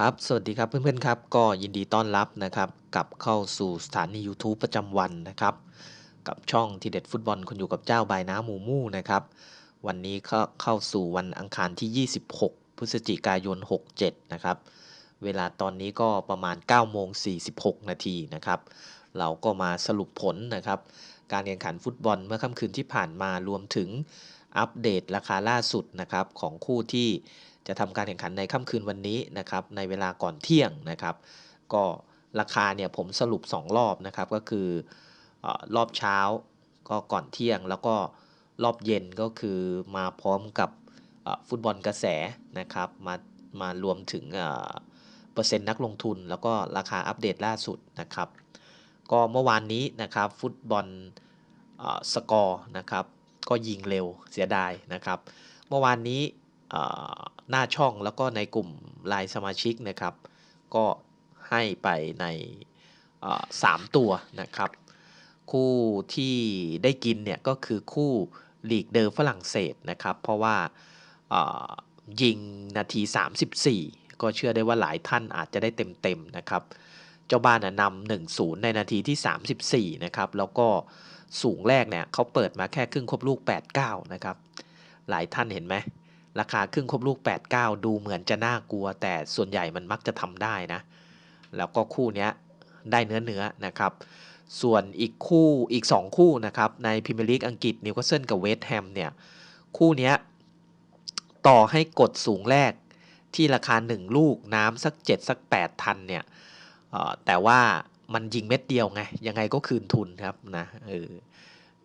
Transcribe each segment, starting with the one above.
ครับ สวัสดีครับเพื่อนๆครับ ก็ยินดีต้อนรับนะครับกลับเข้าสู่สถานี YouTube ประจำวันนะครับ กับช่องทีเด็ดฟุตบอลคนอยู่กับเจ้าบายน้ำหมูมู่นะครับ วันนี้ก็เข้าสู่วันอังคารที่ 26 พฤศจิกายน 67 นะครับ เวลาตอนนี้ก็ประมาณ9โมง46 นาทีนะครับ เราก็มาสรุปผลนะครับ การแข่งขันฟุตบอลเมื่อค่ำคืนที่ผ่านมารวมถึงอัปเดตราคาล่าสุดนะครับของคู่ที่ จะทำการแข่งขันในค่ำคืนวันนี้นะครับในเวลาก่อนเที่ยงนะครับ ก็ราคาเนี่ยผมสรุป 2 รอบนะครับก็คืออรอบเช้าก็ก่อนเที่ยง แล้วก็รอบเย็นก็คือมาพร้อมกับฟุตบอลกระแสนะครับมามารวมถึงเปอร์เซ็นต์นักลงทุน แล้วก็ราคาอัปเดตล่าสุดนะครับ ก็เมื่อวานนี้นะครับฟุตบอลสกอร์นะครับก็ยิงเร็วเสียดายนะครับ เมื่อวานนี้ หน้าช่องแล้วก็ในกลุ่มลายสมาชิกนะครับ ก็ให้ไปในสามตัวนะครับ คู่ที่ได้กินเนี่ยก็คือคู่ลีกเดอร์ฝรั่งเศสนะครับ เพราะว่ายิงนาที 34 ก็เชื่อได้ว่าหลายท่านอาจจะได้เต็มๆนะครับ เจ้าบ้านนำ1-0ในนาทีที่ 34 นะครับ แล้วก็สูงแรกเนี่ยเขาเปิดมาแค่ครึ่งครบลูก 8-9 นะครับ หลายท่านเห็นไหม ราคาครึ่งครบลูก 8-9 ดูเหมือนจะน่ากลัว แต่ส่วนใหญ่มันมักจะทำได้นะ แล้วก็คู่นี้ได้เนื้อเนื้อนะครับ ส่วนอีกคู่อีก 2 คู่นะครับ ในพรีเมียร์ลีกอังกฤษนิวคาสเซิลกับเวสต์แฮมเนี่ย คู่นี้ต่อให้กดสูงแรกที่ราคา 1 ลูกน้ำสัก 7 สัก 8 ทันเนี่ยแต่ว่ามันยิงเม็ดเดียวไง ยังไงก็คืนทุนครับนะเออ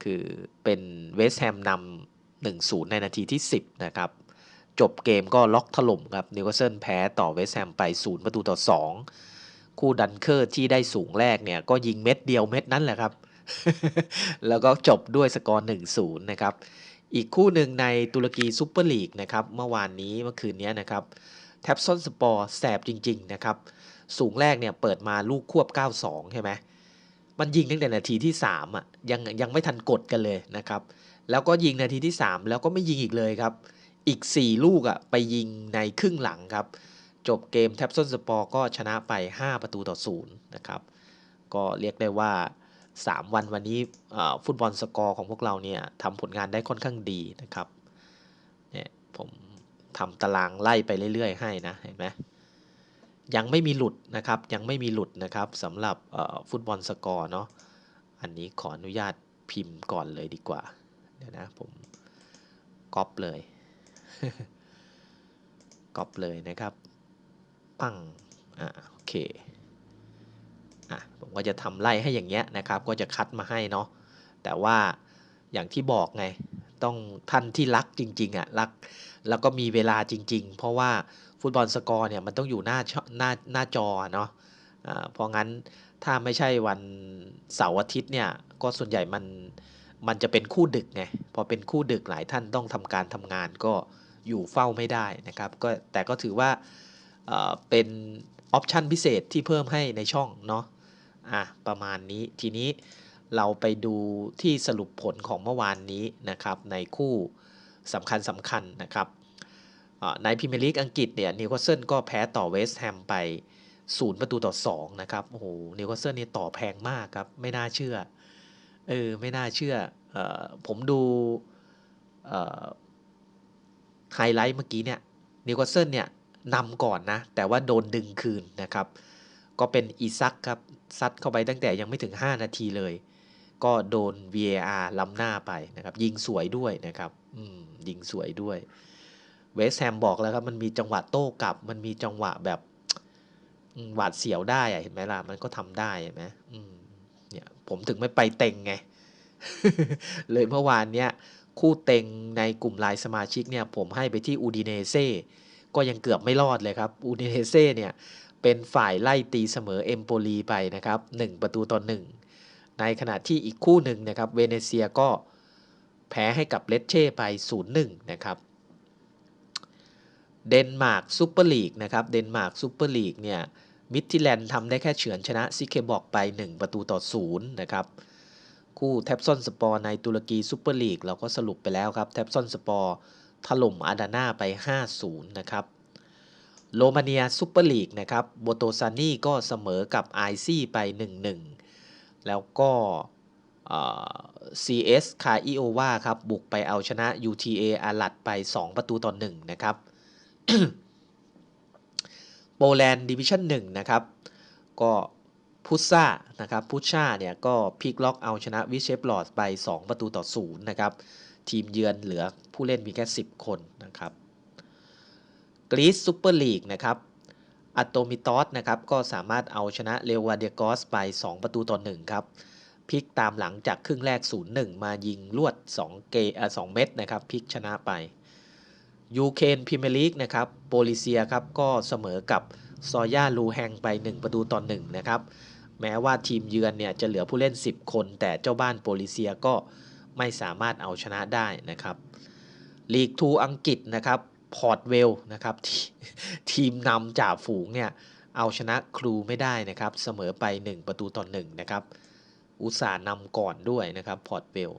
คือเป็นเวสต์แฮมนำ1-0 ในนาทีที่ 10 นะครับ จบเกมก็ล็อกถล่มครับนิวคาสเซิลแพ้ต่อเวสแฮมไป 0 ประตูต่อ 2 คู่ดันเคอร์ที่ได้สูงแรกเนี่ย ก็ยิงเม็ดเดียวเม็ดนั้นแหละครับ แล้วก็จบด้วยสกอร์ 1-0 นะครับ อีกคู่หนึ่งในตุรกีซูเปอร์ลีกนะครับ เมื่อวานนี้เมื่อคืนนี้นะครับแท็บซอนสปอร์แสบจริง ๆ นะครับ สูงแรกเนี่ยเปิดมาลูกควบ 9-2 ใช่ไหมมันยิงตั้งแต่นาทีที่ 3 อะ ยังยังไม่ทันกดกันเลยนะครับ แล้วก็ยิงนาทีที่ 3 แล้วก็ไม่ยิงอีกเลยครับ อีก 4 ลูกอะไปยิงในครึ่งหลังครับ จบเกมแท็บซันสปอร์ก็ชนะไป 5 ประตูต่อ0นะครับ ก็เรียกได้ว่า 3 วันวันนี้ฟุตบอลสกอร์ของพวกเราเนี่ยทำผลงานได้ค่อนข้างดีนะครับเนี่ยผมทำตารางไล่ไปเรื่อย ๆ ให้นะเห็นไหมยังไม่มีหลุดนะครับยังไม่มีหลุดนะครับสำหรับฟุตบอลสกอร์เนาะอันนี้ขออนุญาตพิมพ์ก่อนเลยดีกว่า เดี๋ยวนะผมก๊อปเลย ก๊อปเลยนะครับ ปังอ่าโอเคอะผมก็จะทำไล่ให้อย่างเงี้ยนะครับ ก็จะคัดมาให้เนาะแต่ว่าอย่างที่บอกไงต้องท่านที่รักจริงๆอะรักแล้วก็มีเวลาจริง ๆ เพราะว่าฟุตบอลสกอร์เนี่ยมันต้องอยู่หน้าหน้าหน้าจอเนาะอ่าเพราะงั้นถ้าไม่ใช่วันเสาร์อาทิตย์เนี่ยก็ส่วนใหญ่มันมันจะเป็นคู่ดึกไงพอเป็นคู่ดึกหลายท่านต้องทำการทำงานก็ อยู่เฝ้าไม่ได้นะครับก็แต่ก็ถือว่าเป็นออปชันพิเศษที่เพิ่มให้ในช่องเนาะอะประมาณนี้ทีนี้เราไปดูที่สรุปผลของเมื่อวานนี้นะครับในคู่สำคัญสำคัญนะครับในพรีเมียร์ลีกอังกฤษเนี่ยนิวคาสเซิลก็แพ้ต่อเวสต์แฮมไป 0 ประตูต่อ 2 นะครับโอ้โหนิวคาสเซิลนี่ต่อแพงมากครับ ไม่น่าเชื่อเออไม่น่าเชื่ออผมดู ไฮไลท์เมื่อกี้เนี่ยนิวคาสเซิลเนี่ยนำก่อนนะ แต่ว่าโดนดึงคืนนะครับ ก็เป็นอีซักครับซัดเข้าไปตั้งแต่ยังไม่ถึง 5 นาทีเลย ก็โดน VAR ล้ำหน้าไปนะครับ ยิงสวยด้วยนะครับยิงสวยด้วย เวสแฮมบอกแล้วครับ มันมีจังหวะโต้กลับ มันมีจังหวะแบบหวาดเสียวได้อะเห็นไหมล่ะ มันก็ทำได้เห็นไหมเนี่ยผมถึงไม่ไปเต็งไง เลยเมื่อวานเนี้ย คู่เต็งในกลุ่มลายสมาชิกเนี่ยผมให้ไปที่อูดิเนเซ่ก็ยังเกือบไม่รอดเลยครับอูดิเนเซ่เนี่ยเป็นฝ่ายไล่ตีเสมอเอมโปลีไปนะครับ1ประตูต่อ1ในขณะที่อีกคู่หนึ่งนะครับเวเนเซียก็แพ้ให้กับเลสเช่ไป 0-1 นะครับเดนมาร์กซูเปอร์ลีกนะครับเดนมาร์กซูเปอร์ลีกเนี่ยมิดทิแลนด์ทำได้แค่เฉือนชนะซิเคบอกไป 1 ประตูต่อ 0 นะครับ คู่แท็บซอนสปอร์ในตุรกีซูเปอร์ลีกเราก็สรุปไปแล้วครับแท็บซอนสปอร์ถล่มอาดาน่าไป 5-0 นะครับโรมาเนียซูเปอร์ลีกนะครับโบโตซานีก็เสมอกับไอซี่ไป 1-1 แล้วก็เอ่อ CS คาอิโอวาครับ บุกไปเอาชนะ UTA อาลัดไป 2 ประตูต่อ1นะครับโปแลนด์ดิวิชั่น1นะครับ ก็ พุชซ่านะครับพุชชาเนี่ยก็พลิกล็อกเอาชนะวิเชฟลอร์ดไป 2 ประตูต่อ0นะครับทีมเยือนเหลือผู้เล่นมีแค่ 10 คนนะครับกรีซซูเปอร์ลีกนะครับอัตโตมิตอสนะครับก็สามารถเอาชนะเลวาเดียกอสไป 2 ประตูต่อ1ครับพลิกตามหลังจากครึ่งแรก 0-1 มายิงลวด 2 เกอ2เม็ดนะครับพลิกชนะไปยูเคนพรีเมียร์ลีกนะครับโปลิเซียครับก็เสมอกับซอย่าลูแฮงไป 1 ประตูต่อ1นะครับ แม้ว่าทีมเยือนเนี่ยจะเหลือผู้เล่น 10 คน แต่เจ้าบ้านโปลิเซียก็ไม่สามารถเอาชนะได้นะครับลีกทูอังกฤษนะครับพอร์ตเวลนะครับททีมนำจ่าฝูงเนี่ยเอาชนะครูไม่ได้นะครับเสมอไป 1 ประตูต่อ1นะครับอุตส่าห์นำก่อนด้วยนะครับพอร์ตเวล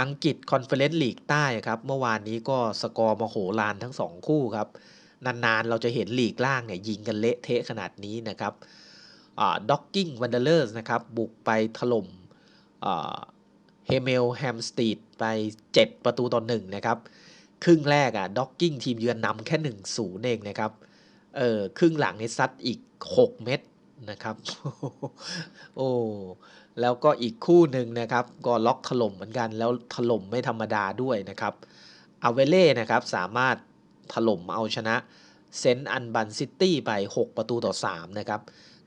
อังกฤษคอนเฟอเรนซ์ลีกใต้ครับเมื่อวานนี้ก็สกอร์มโหฬารทั้ง 2 คู่ครับ นานๆ เราจะเห็นลีกล่างเนี่ยยิงกันเละเทะขนาดนี้นะครับด็อกกิ้งวันเดอร์เลอร์นะครับบุกไปถล่มเฮเมลแฮมสตีดไป 7 ประตูต่อ1นะครับ ครึ่งแรกอะด็อกกิ้งทีมเยือนนำแค่1 0เองนะครับ เออครึ่งหลังนี่ซัดอีก 6 เม็ดนะครับ โอ้แล้วก็อีกคู่หนึ่งนะครับ ก็ล็อกถล่มเหมือนกันแล้วถล่มไม่ธรรมดาด้วยนะครับอาเวเล่นะครับสามารถ ถล่มเอาชนะเซนต์อันบันซิตี้ไป 6 ประตูต่อ 3 นะครับ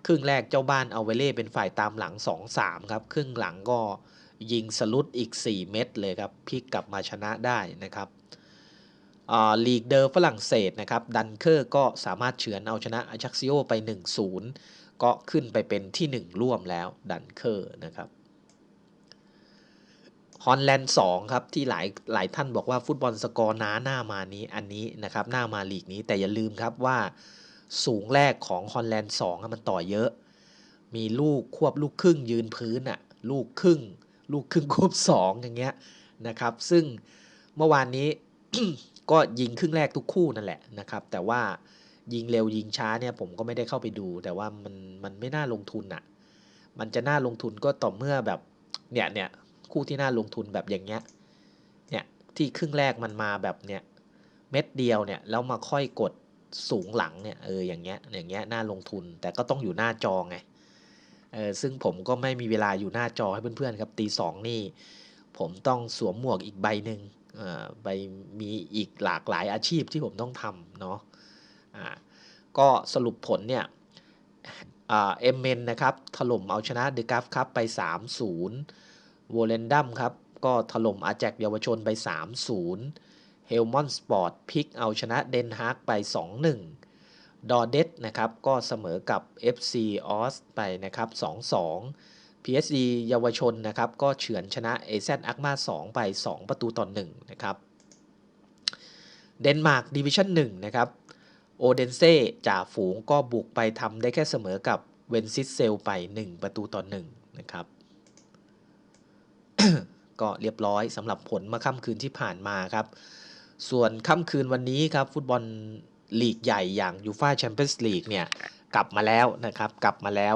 ครึ่งแรกเจ้าบ้านเอาเวเล่เป็นฝ่ายตามหลัง 2-3 ครับ ครึ่งหลังก็ยิงสลุดอีก 4 เม็ดเลยครับพลิกกลับมาชนะได้นะครับลีกเดอร์ฝรั่งเศสนะครับดันเคอร์ก็สามารถเฉือนเอาชนะอาชักซิโอไป 1-0 ก็ขึ้นไปเป็นที่ 1 ร่วมแล้วดันเคอร์นะครับ ฮอลแลนด์2ครับ ที่หลายหลายท่านบอกว่าฟุตบอลสกอร์น้าหน้ามานี้อันนี้นะครับหน้ามาลีกนี้แต่อย่าลืมครับว่าสูงแรกของฮอลแลนด์2มันต่อเยอะ มีลูกควบลูกครึ่งยืนพื้นอะลูกครึ่ง ลูกครึ่งควบ2อย่างเงี้ยนะครับ ซึ่งเมื่อวานนี้ก็ยิงครึ่งแรกทุกคู่นั่นแหละนะครับ แต่ว่ายิงเร็วยิงช้าเนี่ยผมก็ไม่ได้เข้าไปดู แต่ว่ามันมันไม่น่าลงทุนอะมันจะน่าลงทุนก็ต่อเมื่อแบบเนี่ยเนี่ย คู่ที่น่าลงทุนแบบอย่างเงี้ยเนี่ยที่ครึ่งแรกมันมาแบบเนี่ยเม็ดเดียวเนี่ยแล้วมาค่อยกดสูงหลังเนี่ยเอออย่างเงี้ยอย่างเงี้ยน่าลงทุนแต่ก็ต้องอยู่หน้าจอไงเออซึ่งผมก็ไม่มีเวลาอยู่หน้าจอให้เพื่อนๆครับตีสองนี่ผมต้องสวมหมวกอีกใบหนึ่งเอ่อใบมีอีกหลากหลายอาชีพที่ผมต้องทำเนาะอ่าก็สรุปผลเนี่ยเอ็มเมนนะครับถล่มเอาชนะเดอะกราฟครับไป 3-0 วลเลนดัมครับ ก็ถล่มอาแจกเยาวชนไป 3-0 เฮลมอนสปอร์ตพลิกเอาชนะเดนฮาร์กไป 2-1 ดอเดสนะครับ ก็เสมอกับ FC ออสไปนะครับ 2-2 PSG เยาวชนนะครับ ก็เฉือนชนะ AZ อักมา2ไป 2 ประตูต่อ1นะครับเดนมาร์กดิวิชั่น1นะครับโอเดนเซ่จ่าฝูงก็บุกไปทำได้แค่เสมอกับเวนซิสเซลไป 1 ประตูต่อ1นะครับ ก็เรียบร้อยสำหรับผลเมื่อค่ำคืนที่ผ่านมาครับ ส่วนค่ำคืนวันนี้ครับฟุตบอลลีกใหญ่อย่างยูฟาแชมเปี้ยนส์ลีกเนี่ยกลับมาแล้วนะครับกลับมาแล้ว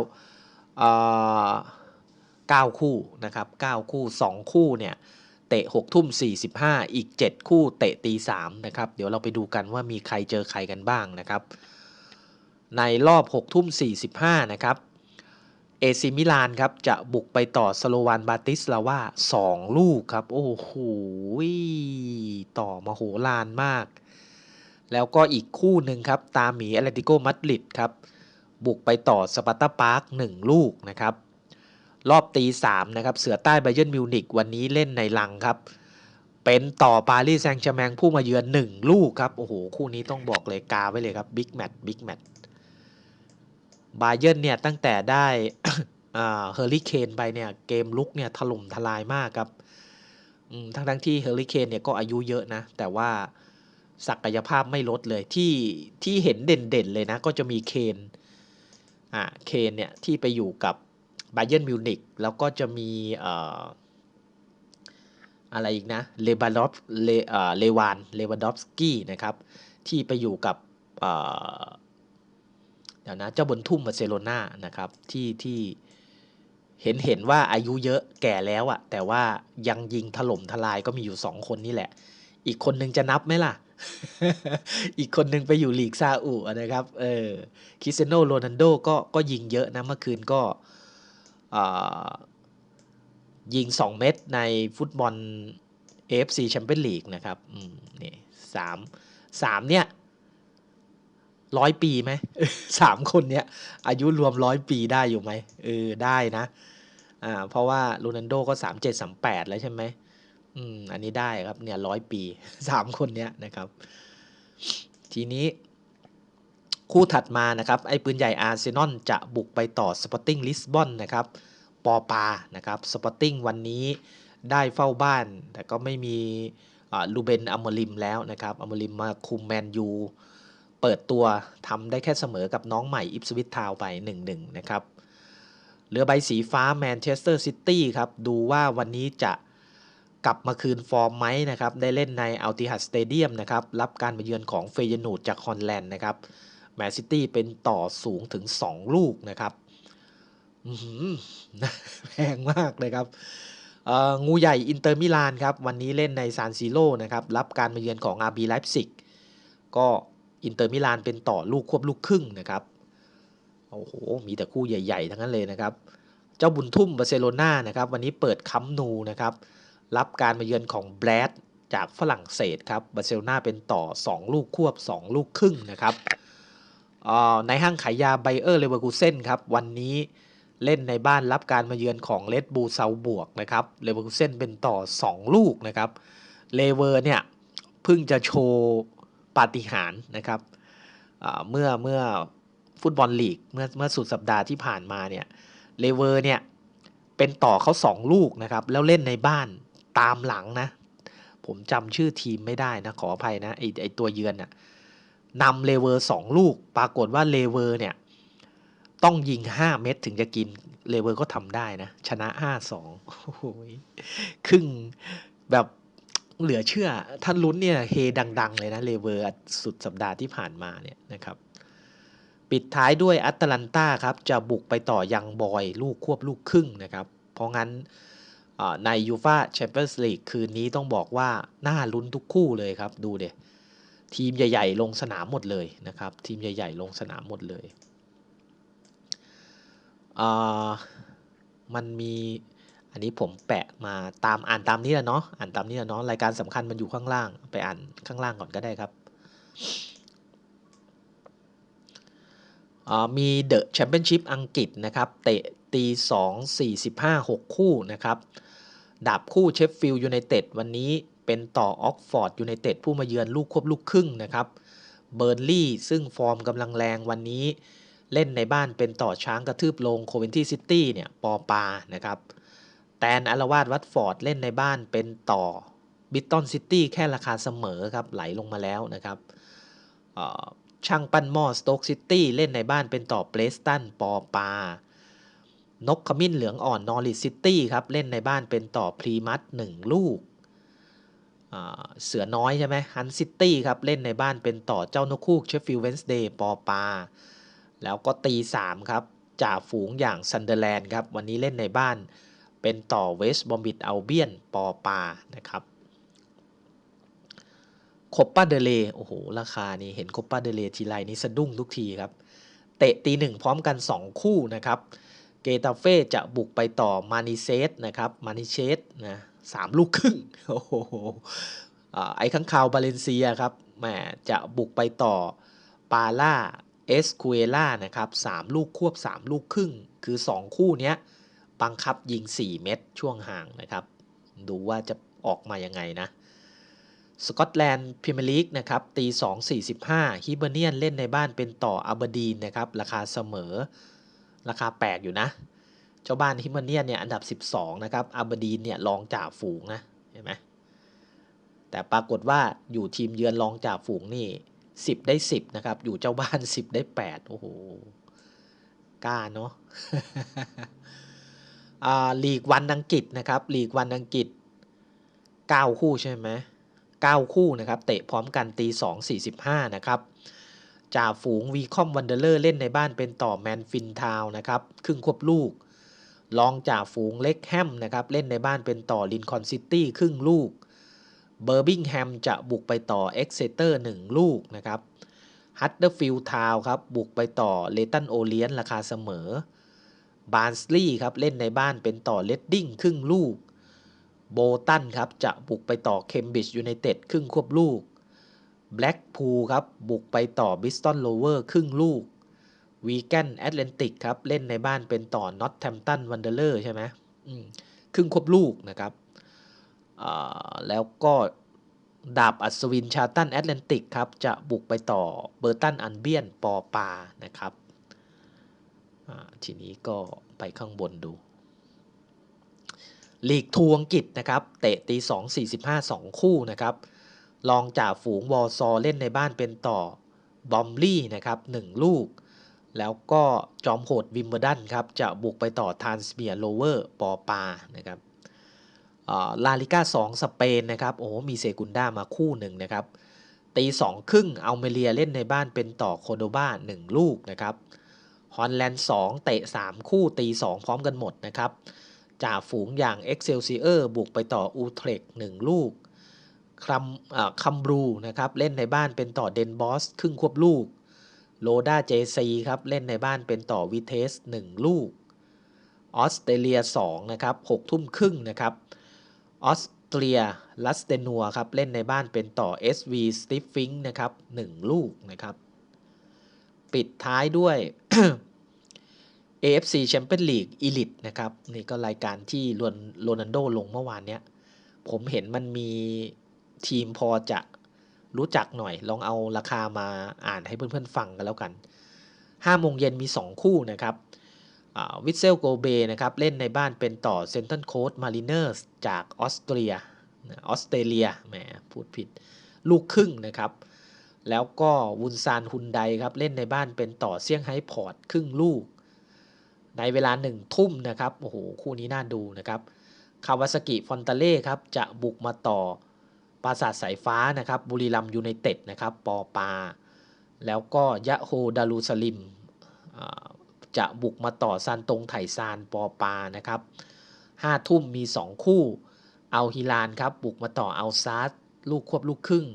เก้าคู่นะครับเก้าคู่2คู่เนี่ยเตะ6ทุ่ม 45 อีก 7 คู่เตะตี3นะครับ เดี๋ยวเราไปดูกันว่ามีใครเจอใครกันบ้างนะครับ ในรอบ6ทุ่ม45นะครับ เอซิมิลานครับจะบุกไปต่อสโลวานบาติสลาว่า 2 ลูกครับ โอ้โหต่อมาโหลานมาก แล้วก็อีกคู่หนึ่งครับ ตาหมีแอตเลติโกมาดริดครับ บุกไปต่อสปาร์ตาพาร์ค1ลูกนะครับ รอบตีสามนะครับ เสือใต้ไบเยนมิวนิกวันนี้เล่นในลังครับ เป็นต่อปารีสแซงต์แชร์แมงผู้มาเยือน 1 ลูกครับ โอ้โห คู่นี้ต้องบอกเลยกาไว้เลยครับบิ๊กแมตช์บิ๊กแมตช์ บาเยนเนี่ยตั้งแต่ได้เฮอร์รี่เคนไปเนี่ยเกมลุกเนี่ยถล่มทลายมากครับทั้งทั้งที่เฮอร์รี่เคนเนี่ยก็อายุเยอะนะ แต่ว่าศักยภาพไม่ลดเลยที่ที่เห็นเด่นๆเลยนะ ก็จะมีเคนอ่าเคนเนี่ยที่ไปอยู่กับบาเยนมิวนิกแล้วก็จะมีอะไรอีกนะเลบานอฟเลเลวานเลวานดอฟสกี้นะครับ ที่ไปอยู่กับเอ่อ นะเจ้าบนทุ่มบาร์เซโลนานะครับที่ที่เห็นเห็นว่าอายุเยอะแก่แล้วอะแต่ว่ายังยิงถล่มทลายก็มีอยู่สองคนนี่แหละ อีกคนนึงจะนับไหมล่ะ อีกคนนึงไปอยู่ลีกซาอุนะครับเออคริสเตียโนโรนัลโดก็ก็ยิงเยอะนะเมื่อคืนก็ยิง 2 เม็ดในฟุตบอล AFC แชมเปี้ยนลีกนะครับนี่สามสามเนี่ย ร้อยปีไหมสามคนเนี้ยอายุรวมร้อยปีได้อยู่ไหมเออได้นะอ่าเพราะว่าโรนัลโดก็สามเจ็ดสามแปดแล้วใช่ไหมอืมอันนี้ได้ครับเนี่ยร้อยปีสามคนเนี้ยนะครับ ทีนี้คู่ถัดมานะครับไอ้ปืนใหญ่อาร์เซนอลจะบุกไปต่อสปอร์ติ้งลิสบอนนะครับปอปานะครับสปอร์ติ้งวันนี้ได้เฝ้าบ้าน แต่ก็ไม่มีลูเบนอัมริมแล้วนะครับอัมริมมาคุมแมนยู เปิดตัวทำได้แค่เสมอกับน้องใหม่อิปสวิตทาวไป 1-1 นะครับเรือใบสีฟ้าแมนเชสเตอร์ซิตี้ครับดูว่าวันนี้จะกลับมาคืนฟอร์มไหมนะครับได้เล่นในอัลติฮัดสเตเดียมนะครับรับการมาเยือนของเฟยนูดจากฮอลแลนด์นะครับแมนซิตี้เป็นต่อสูงถึง 2 ลูกนะครับแพงมากเลยครับงูใหญ่อินเตอร์มิลานครับวันนี้เล่นในซานซิโร่นะครับรับการมาเยือนของอาร์บีไลฟ์ซิกก็ อินเตอร์มิลานเป็นต่อลูกควบลูกครึ่งนะครับโอ้โหมีแต่คู่ใหญ่ๆ ทั้งนั้นเลยนะครับ เจ้าบุญทุ่มบาร์เซโลนานะครับวันนี้เปิดคัมนูนะครับรับการมาเยือนของแบรดจากฝรั่งเศสครับบาร์เซโลนาเป็นต่อ 2 ลูกควบ 2 ลูกครึ่งนะครับในห้างขายยาไบเออร์เลเวอร์กูเซนครับวันนี้เล่นในบ้านรับการมาเยือนของเลดบูเซาบวกนะครับเลเวอร์คูเซนเป็นต่อ 2 ลูกนะครับเลเวอร์เนี่ยเพิ่งจะโชว์ ปาฏิหาริย์นะครับเมื่อเมื่อฟุตบอลลีกเมื่อเมื่อสุดสัปดาห์ที่ผ่านมาเนี่ยเลเวอร์เนี่ยเป็นต่อเขา 2 ลูกนะครับ แล้วเล่นในบ้านตามหลังนะ ผมจำชื่อทีมไม่ได้นะ ขออภัยนะไอไอตัวเยือนน่ะนำเลเวอร์สองลูก ปรากฏว่าเลเวอร์เนี่ยต้องยิง 5 เม็ดถึงจะกินเลเวอร์ก็ทำได้นะ ชนะ 5-2โอ้โหครึ่งแบบ เหลือเชื่อ ท่านลุ้นเนี่ยเฮดัง ๆ เลยนะเลเวอร์สุดสัปดาห์ที่ผ่านมาเนี่ยนะครับ ปิดท้ายด้วยอัตแลนตาครับ จะบุกไปต่อยังบอยลูกควบลูกครึ่งนะครับ เพราะงั้นในยูฟาแชมเปี้ยนส์ลีกคืนนี้ต้องบอกว่า น่าลุ้นทุกคู่เลยครับ ดูเดทีมใหญ่ ๆ ลงสนามหมดเลยนะครับ ทีมใหญ่ ๆ ลงสนามหมดเลย มันมี นนี้ผมแปะมาตามอ่านตามนี้แหละเนาะอ่านตามนี้แหละเนาะรายการสำคัญมันอยู่ข้างล่าง ไปอ่านข้างล่างก่อนก็ได้ครับมีเดอะแชมเปี้ยนชิพอังกฤษนะครับเตะตี2 45 6คู่นะครับดับคู่เชฟฟิลด์ยูไนเต็ดวันนี้เป็นต่อออกฟอร์ดยูไนเต็ดผู้มาเยือนลูกควบลูกครึ่งนะครับเบอร์ลี่ซึ่งฟอร์มกำลังแรงวันนี้เล่นในบ้านเป็นต่อช้างกระทืบลงโคเวนที่ซิตี้เนี่ยปอปานะครับ แตนอารวาดวัตฟอร์ดเล่นในบ้านเป็นต่อบิตตันซิตี้แค่ราคาเสมอครับไหลลงมาแล้วนะครับช่างปั้นหม้อสโต๊กซิตี้เล่นในบ้านเป็นต่อเปรสตันปอปานกขมิ้นเหลืองอ่อนนอริสซิตี้ครับเล่นในบ้านเป็นต่อพรีมัตหนึ่งลูกเสือน้อยใช่ไหมฮันซิตี้ครับเล่นในบ้านเป็นต่อเจ้านกคูกเชฟฟิลด์เวนส์เดย์ปอปา แล้วก็ตี3ครับจ่าฝูงอย่างซันเดอร์แลนด์ครับวันนี้เล่นในบ้าน เป็นต่อเวสต์บอมบิดเอัลเบียนปอปานะครับคบป้าเดเลโอ้โห ราคานี้เห็นคบป้าเดเลทีไรนี้สะดุ้งทุกทีครับ เตะตีหนึ่งพร้อมกัน 2 คู่นะครับ เกตาเฟ่จะบุกไปต่อมานิเซสนะครับมานิเชสนะสามลูกครึ่งโอ้โหไอ้ข้างคาวบาเลนเซียครับแหมจะบุกไปต่อปาล่าเอสคูเอล่านะครับ3ลูกควบ 3 ลูกครึ่ง คือ 2 คู่เนี้ย บังคับยิง 4 เม็ดช่วงห่างนะครับ ดูว่าจะออกมายังไงนะ สกอตแลนด์พรีเมียร์ลีกนะครับตี 2 45ฮิเบเนียนเล่นในบ้านเป็นต่ออับดีนนะครับ ราคาเสมอ ราคาแปลกอยู่นะ เจ้าบ้านฮิเบเนียนเนี่ยอันดับ 12 นะครับอับดีนเนี่ยรองจ่าฝูงนะเห็นไหมแต่ปรากฏว่าอยู่ทีมเยือนรองจ่าฝูงนี่ 10 ได้ 10 นะครับ อยู่เจ้าบ้าน 10 ได้ 8 โอ้โหกล้าเนาะ ลีกวันอังกฤษนะครับลีกวันอังกฤษ 9 คู่ใช่ไหม9คู่นะครับเตะพร้อมกันตี 2 45 นะครับจ่าฝูงวีคอมวันเดอร์เลอร์เล่นในบ้านเป็นต่อแมนฟินทาวนะครับครึ่งควบลูกรองจ่าฝูงเล็กแฮมนะครับเล่นในบ้านเป็นต่อลินคอนซิตี้ครึ่งลูกเบอร์บิงแฮมจะบุกไปต่อเอ็กเซเตอร์1ลูกนะครับฮัตเดอร์ฟิลด์ทาวครับบุกไปต่อเลตันโอเลียนราคาเสมอ บาร์นสลีย์ครับเล่นในบ้านเป็นต่อเลดดิ้งครึ่งลูก โบตันครับจะบุกไปต่อเคมบริดจ์ยูไนเต็ดครึ่งควบลูกแบล็กพูลครับบุกไปต่อบิสตันโลเวอร์ครึ่งลูกวีแกนแอตแลนติกครับเล่นในบ้านเป็นต่อนอตแทมตันวันเดอร์เลอร์ใช่ไหมครึ่งควบลูกนะครับแล้วก็ดาบอัศวินชาตันแอตแลนติกครับจะบุกไปต่อเบอร์ตันอันเบียนปอปานะครับ ทีนี้ก็ไปข้างบนดูลีกทัวอังกฤษนะครับเตะตี2 45 2คู่นะครับลองจากฝูงวอซอเล่นในบ้านเป็นต่อบอมลี่นะครับ1ลูก แล้วก็จอมโหดวิมเบอร์ดันครับจะบุกไปต่อทานสเมียโลเวอร์ปอปานะครับลาลิก้า2สเปนนะครับโอ้มีเซกุนด้ามาคู่หนึ่งนะครับตีสองครึ่งเอาเมเลียเล่นในบ้านเป็นต่อโคโดบา1ลูกนะครับ ฮอลแลนด์2เตะ 3 คู่ตี 2 พร้อมกันหมดนะครับจ่าฝูงอย่างเอ็กเซลซีเออร์บุกไปต่ออูเทรก1ลูกคัมคัมบรูนะครับเล่นในบ้านเป็นต่อเดนบอสครึ่งควบลูกโลด้าเจซีครับเล่นในบ้านเป็นต่อวิเทส 1 ลูกออสเตรเลีย2นะครับ6ทุ่มครึ่งนะครับออสเตรียลัสเตนัวครับเล่นในบ้านเป็นต่อ SV s t i f f i n g นะครับ1ลูกนะครับ ปิดท้ายด้วย AFC Champions League Elite นะครับ นี่ก็รายการที่โรนันโดลงเมื่อวานเนี้ย ผมเห็นมันมีทีมพอจะรู้จักหน่อย ลองเอาราคามาอ่านให้เพื่อนๆฟังกันแล้วกัน5โมงเย็นมี 2 คู่นะครับวิเซลโกเบนะครับ เล่นในบ้านเป็นต่อเซนตันโคดมาริเนอร์สจากออสเตรียออสเตรเลียแหมพูดผิด ลูกครึ่งนะครับ แล้วก็วุนซานฮุนไดครับเล่นในบ้านเป็นต่อเซี่ยงไฮ้พอร์ตครึ่งลูก ในเวลาหนึ่งทุ่มนะครับโอ้โหคู่นี้น่าดูนะครับคาวาสกิฟอนตาเล่ครับจะบุกมาต่อปราสาทสายฟ้านะครับบุรีรัมยูไนเต็ดนะครับปอปา แล้วก็ยะโฮดารูซาลิมจะบุกมาต่อซานตงไถซานปอปานะครับห้าทุ่มมี 2 คู่ เอาฮิลานครับบุกมาต่อเอาซาร์ลูกควบลูกครึ่ง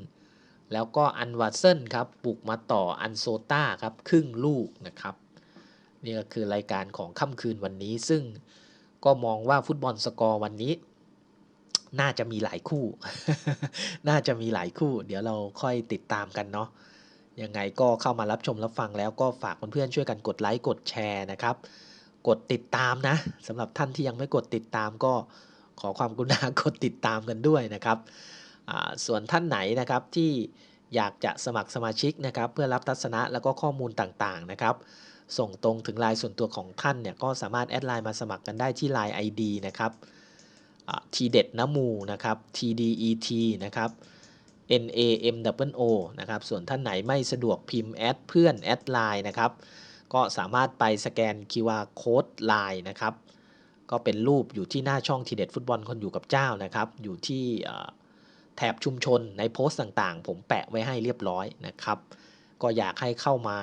แล้วก็อันวัตเซนครับบุกมาต่ออันโซต้าครับครึ่งลูกนะครับนี่ก็คือรายการของค่ำคืนวันนี้ ซึ่งก็มองว่าฟุตบอลสกอร์วันนี้ น่าจะมีหลายคู่ น่าจะมีหลายคู่ เดี๋ยวเราค่อยติดตามกันเนาะยังไงก็เข้ามารับชมรับฟังแล้วก็ฝากเพื่อนๆช่วยกันกดไลค์กดแชร์นะครับ กดติดตามนะสำหรับท่านที่ยังไม่กดติดตามก็ขอความกรุณากดติดตามกันด้วยนะครับ ส่วนท่านไหนนะครับที่อยากจะสมัครสมาชิกนะครับ เพื่อรับทัศนะแล้วก็ข้อมูลต่างๆนะครับ ส่งตรงถึงไลน์ส่วนตัวของท่านเนี่ยก็สามารถแอดไลน์มาสมัครกันได้ที่ไลน์ ID นะครับทีเด็ดน้ำมูนะครับ TDET นะครับ NAMWO นะครับ ส่วนท่านไหนไม่สะดวกพิมพ์แอดเพื่อนแอดไลน์นะครับ ก็สามารถไปสแกน QR Code ไลน์นะครับ ก็เป็นรูปอยู่ที่หน้าช่องทีเด็ดฟุตบอลคนอยู่กับเจ้านะครับ อยู่ที่ แถบชุมชนในโพสต์ต่างๆ ผมแปะไว้ให้เรียบร้อยนะครับ ก็อยากให้เข้ามา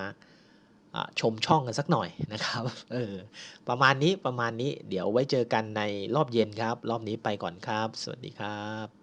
ชมช่องกันสักหน่อยนะครับเออประมาณนี้ประมาณนี้เดี๋ยวไว้เจอกันในรอบเย็นครับ รอบนี้ไปก่อนครับ สวัสดีครับ